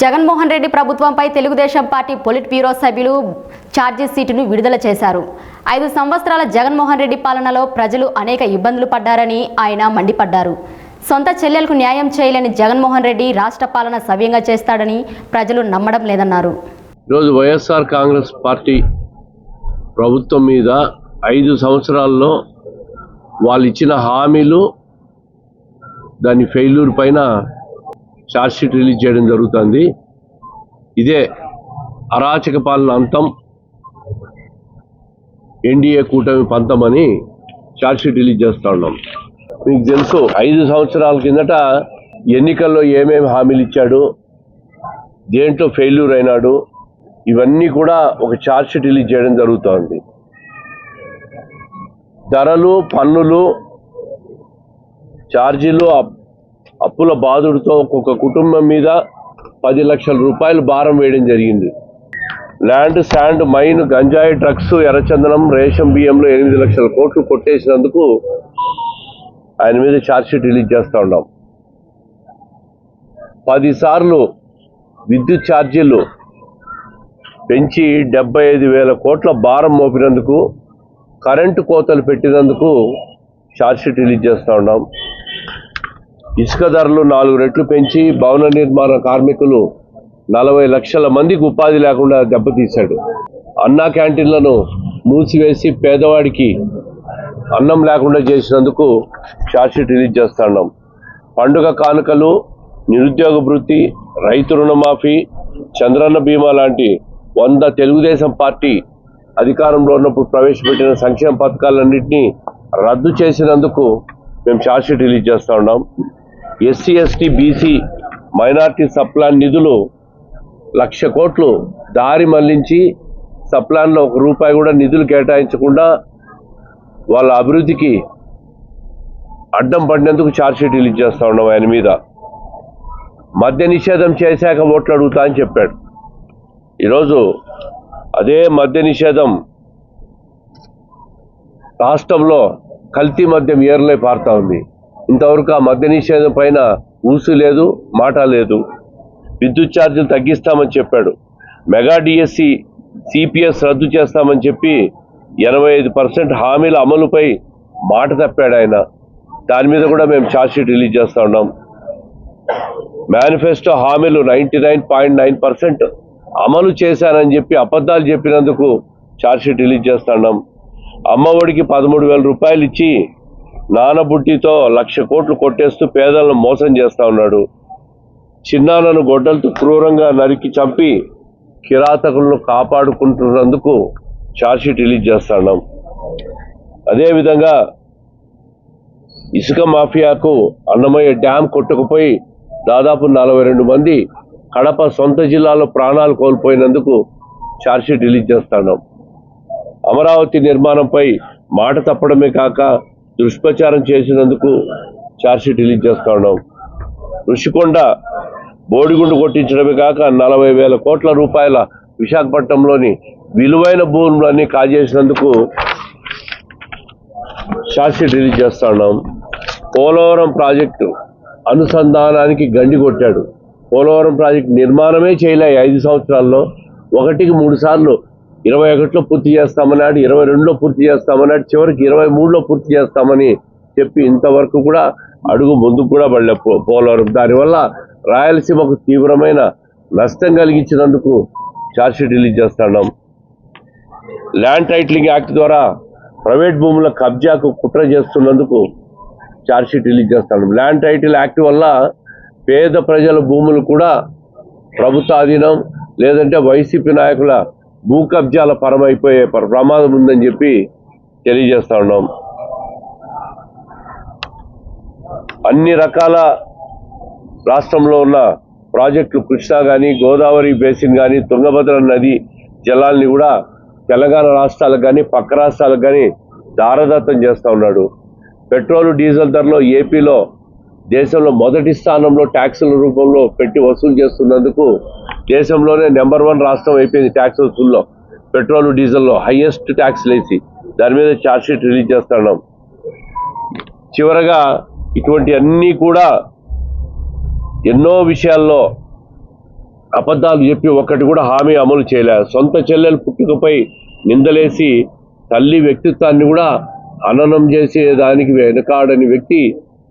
జగన్మోహన్ రెడ్డి ప్రభుత్వంపై Telugu Desam party polit bureau సభ్యులు charge సీటును విడుదల చేశారు. ఐదు సంవత్సరాల జగన్మోహన్ రెడ్డి పాలనలో ప్రజలు అనేక ఇబ్బందులు పడ్డారని ఆయన మండిపడ్డారు. సొంత చెల్లెలకు న్యాయం చేయలేని జగన్మోహన్ రెడ్డి రాష్ట్ర పాలన సవ్యంగా చేస్తాడని ప్రజలు నమ్మడం లేదన్నారు. ఈరోజు వైఎస్ఆర్ కాంగ్రెస్ పార్టీ ప్రభుత్వం మీద ఐదు సంవత్సరాల్లో వాళ్ళు ఇచ్చిన హామీలు దాని ఫెయిల్యూర్ పైన ఛార్జ్షీట్ రిలీజ్ చేయడం జరుగుతుంది. ఇదే అరాచక పాలన అంతం. ఎన్డీఏ కూటమి పంతం అని ఛార్జ్షీట్ రిలీజ్ చేస్తా ఉన్నాం. మీకు తెలుసు ఐదు సంవత్సరాల కిందట ఎన్నికల్లో ఏమేమి హామీలు ఇచ్చాడు దేంట్లో ఫెయిల్యూర్ అయినాడు ఇవన్నీ కూడా ఒక ఛార్జ్షీట్ రిలీజ్ చేయడం జరుగుతోంది. ధరలు పన్నులు ఛార్జీలు అప్పుల బాధుడితో ఒక్కొక్క కుటుంబం మీద పది లక్షల రూపాయలు భారం వేయడం జరిగింది. ల్యాండ్ శాండ్ మైన్ గంజాయి డ్రగ్స్ ఎర్రచందనం రేషన్ బియ్యంలో ఎనిమిది లక్షల కోట్లు కొట్టేసినందుకు ఆయన మీద ఛార్జ్షీట్ రిలీజ్ చేస్తూ ఉన్నాం. పదిసార్లు విద్యుత్ ఛార్జీలు పెంచి డెబ్బై ఐదు వేల కోట్ల భారం మోపినందుకు కరెంటు కోతలు పెట్టినందుకు ఛార్జ్షీట్ రిలీజ్ చేస్తూ ఉన్నాం. ఇసుక ధరలు నాలుగు రెట్లు పెంచి భవన నిర్మాణ కార్మికులు నలభై లక్షల మందికి ఉపాధి లేకుండా దెబ్బతీశాడు. అన్నా క్యాంటీన్లను మూసివేసి పేదవాడికి అన్నం లేకుండా చేసినందుకు షార్ట్షీట్ రిలీజ్ చేస్తున్నాం పండుగ కానుకలు నిరుద్యోగ వృత్తి రైతు రుణమాఫీ చంద్రన్న బీమా లాంటి వంద తెలుగుదేశం పార్టీ అధికారంలో ఉన్నప్పుడు ప్రవేశపెట్టిన సంక్షేమ పథకాలన్నింటినీ రద్దు చేసినందుకు మేము షార్ట్షీట్ రిలీజ్ చేస్తూ ఉన్నాం. SC ST BC minority sub plan నిధులు లక్ష కోట్లు దారి మళ్ళించి సప్లాన్లో ఒక రూపాయి కూడా నిధులు కేటాయించకుండా వాళ్ళ అభివృద్ధికి అడ్డం పడినందుకు ఛార్జ్షీట్ రిలీజ్ చేస్తూ ఉన్నాం ఆయన మీద. మద్య నిషేధం చేశాక ఓట్లు అడుగుతా అని చెప్పాడు. ఈరోజు అదే మద్య నిషేధం రాష్ట్రంలో కల్తీ మద్యం ఏర్లై పారుతా ఉంది. ఇంతవరకు ఆ మద్య నిషేధం పైన ఊసు లేదు మాట లేదు. విద్యుత్ ఛార్జీలు తగ్గిస్తామని చెప్పాడు. మెగా డిఎస్సి సిపిఎస్ రద్దు చేస్తామని చెప్పి ఎనభై ఐదు పర్సెంట్ హామీల అమలుపై మాట తప్పాడు ఆయన. దాని మీద కూడా మేము ఛార్జ్షీట్ రిలీజ్ చేస్తూ ఉన్నాం. మేనిఫెస్టో హామీలు ninety nine point nine percent అమలు చేశానని చెప్పి అబద్ధాలు చెప్పినందుకు ఛార్జ్షీట్ రిలీజ్ చేస్తున్నాం అమ్మఒడికి పదమూడు వేల రూపాయలు ఇచ్చి నానబుట్టితో లక్ష కోట్లు కొట్టేస్తూ పేదలను మోసం చేస్తూ ఉన్నాడు. చిన్నాన్నను గొడ్డలతో క్రూరంగా నరికి చంపి కిరాతకులను కాపాడుకుంటున్నందుకు ఛార్జ్షీట్ రిలీజ్ చేస్తున్నాం అదేవిధంగా ఇసుక మాఫియాకు అన్నమయ్య డ్యాం కొట్టుకుపోయి దాదాపు నలభై రెండు మంది కడప సొంత జిల్లాలో ప్రాణాలు కోల్పోయినందుకు ఛార్జ్షీట్ రిలీజ్ చేస్తున్నాం అమరావతి నిర్మాణంపై మాట తప్పడమే కాక దుష్ప్రచారం చేసినందుకు ఛార్జ్షీట్ రిలీజ్ చేస్తా ఉన్నాం. ఋషికొండ బోడిగుండు కొట్టించడమే కాక నలభై వేల కోట్ల రూపాయల విశాఖపట్నంలోని విలువైన భూములన్నీ కాజేసినందుకు ఛార్జ్షీట్ రిలీజ్ చేస్తా ఉన్నాం. పోలవరం ప్రాజెక్టు అనుసంధానానికి గండి కొట్టాడు. పోలవరం ప్రాజెక్టు నిర్మాణమే చేయలే ఐదు సంవత్సరాల్లో. ఒకటికి మూడు సార్లు ఇరవై ఒకటిలో పూర్తి చేస్తామన్నాడు ఇరవై రెండులో పూర్తి చేస్తామన్నాడు చివరికి ఇరవై మూడులో పూర్తి చేస్తామని చెప్పి ఇంతవరకు కూడా అడుగు ముందుకు కూడా పడలే పోలవరం. దానివల్ల రాయలసీమకు తీవ్రమైన నష్టం కలిగించినందుకు ఛార్జ్షీట్ రిలీజ్ చేస్తున్నాం ల్యాండ్ టైటిలింగ్ యాక్ట్ ద్వారా ప్రైవేట్ భూముల కబ్జాకు కుట్ర చేస్తున్నందుకు ఛార్జ్షీట్ రిలీజ్ చేస్తాను ల్యాండ్ టైటిల్ యాక్ట్ వల్ల పేద ప్రజల భూములు కూడా ప్రభుత్వ ఆధీనం లేదంటే వైసీపీ నాయకుల భూ కబ్జాల పరమైపోయే ప్రమాదం ఉందని చెప్పి తెలియజేస్తా ఉన్నాం. అన్ని రకాల రాష్ట్రంలో ఉన్న ప్రాజెక్టులు కృష్ణా కానీ గోదావరి బేసిన్ కానీ తుంగభద్ర నది జలాల్ని కూడా తెలంగాణ రాష్ట్రాలకు కానీ పక్క రాష్ట్రాలకు కానీ దారదత్తం చేస్తూ ఉన్నాడు. పెట్రోల్ డీజిల్ ధరలో ఏపీలో దేశంలో మొదటి స్థానంలో ట్యాక్సుల రూపంలో పెట్టి వసూలు చేస్తున్నందుకు దేశంలోనే నెంబర్ వన్ రాష్ట్రం అయిపోయింది ట్యాక్స్ వసూల్లో. పెట్రోల్ డీజిల్లో హైయెస్ట్ ట్యాక్స్లు వేసి దాని మీద ఛార్జ్షీట్ రిలీజ్ చేస్తున్నాం. చివరగా ఇటువంటి అన్నీ కూడా ఎన్నో విషయాల్లో అబద్ధాలు చెప్పి ఒక్కటి కూడా హామీ అమలు చేయలే. సొంత చెల్లెలు పుట్టుకపై నిందలేసి తల్లి వ్యక్తిత్వాన్ని కూడా అననం చేసే దానికి వెనకాడని వ్యక్తి